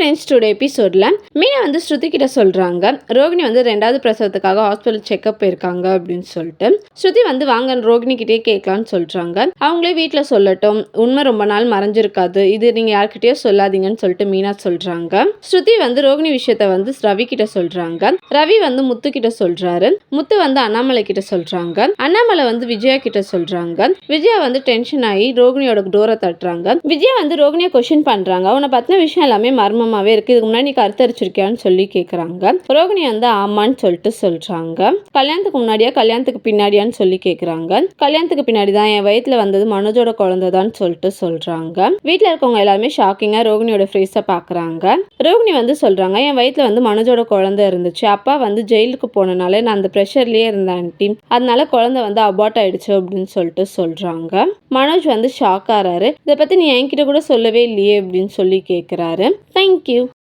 Friends today எபிசோடில் மீனா வந்து ஸ்ருதி கிட்ட சொல்கிறாங்க ரோகிணி வந்து ரெண்டாவது பிரசவத்துக்காக ஹாஸ்பிட்டல் செக்அப் போயிருக்காங்க அப்படின்னு சொல்லிட்டு. ஸ்ருதி வந்து வாங்க ரோகிணி கிட்டே கேட்கலான்னு சொல்கிறாங்க அவங்களே வீட்டில் சொல்லட்டும். உண்மை ரொம்ப நாள் மறைஞ்சிருக்காது. இது நீங்கள் யார்கிட்டயோ சொல்லாதீங்கன்னு சொல்லிட்டு மீனா சொல்கிறாங்க ஸ்ருதி வந்து ரோகிணி விஷயத்த வந்து ரவி கிட்ட சொல்கிறாங்க ரவி வந்து முத்து கிட்ட சொல்கிறாரு முத்து வந்து அண்ணாமலை கிட்ட சொல்கிறாங்க அண்ணாமலை வந்து விஜயா கிட்ட சொல்கிறாங்க விஜயா வந்து டென்ஷன் ஆகி ரோகிணியோட டோரை தட்டுறாங்க. விஜயா வந்து ரோகிணியை கொஷின் பண்ணுறாங்க உன்னை பற்றின விஷயம் எல்லாமே மர்மமாகவே இருக்குது இதுக்கு முன்னாடி நீ கருத்தரிச்சிருக்கியான்னு சொல்லி கேட்குறாங்க ரோகிணி வந்து ஆமான்னு சொல்லிட்டு சொல்கிறாங்க கல்யாணத்துக்கு முன்னாடியா கல்யாணத்துக்கு பின்னாடியான்னு சொல்லி கேட்குறாங்க கல்யாணத்துக்கு பின்னாடி தான் என் வயிற்றுல வந்தது மனோஜோட குழந்தைதான்னு சொல்லிட்டு சொல்கிறாங்க வீட்டில் இருக்கவங்க எல்லாருமே ஷாக்கிங்காக ரோகிணியோட ஃபேஸை பார்க்குறாங்க ரோகிணி வந்து சொல்கிறாங்க என் வயிற்றுல வந்து மனோஜோட குழந்தை இருந்துச்சு. அப்பா வந்து ஜெயிலுக்கு போனனால நான் அந்த ப்ரெஷர்லேயே இருந்தேன் ஆண்டி அதனால குழந்தை வந்து அபார்ட் ஆயிடுச்சு அப்படின்னு சொல்லிட்டு சொல்கிறாங்க மனோஜ் வந்து ஷாக் ஆறாரு. இதை பற்றி நீ என்கிட்ட கூட சொல்லவே இல்லையே அப்படின்னு சொல்லி கேட்குறாரு Thank you.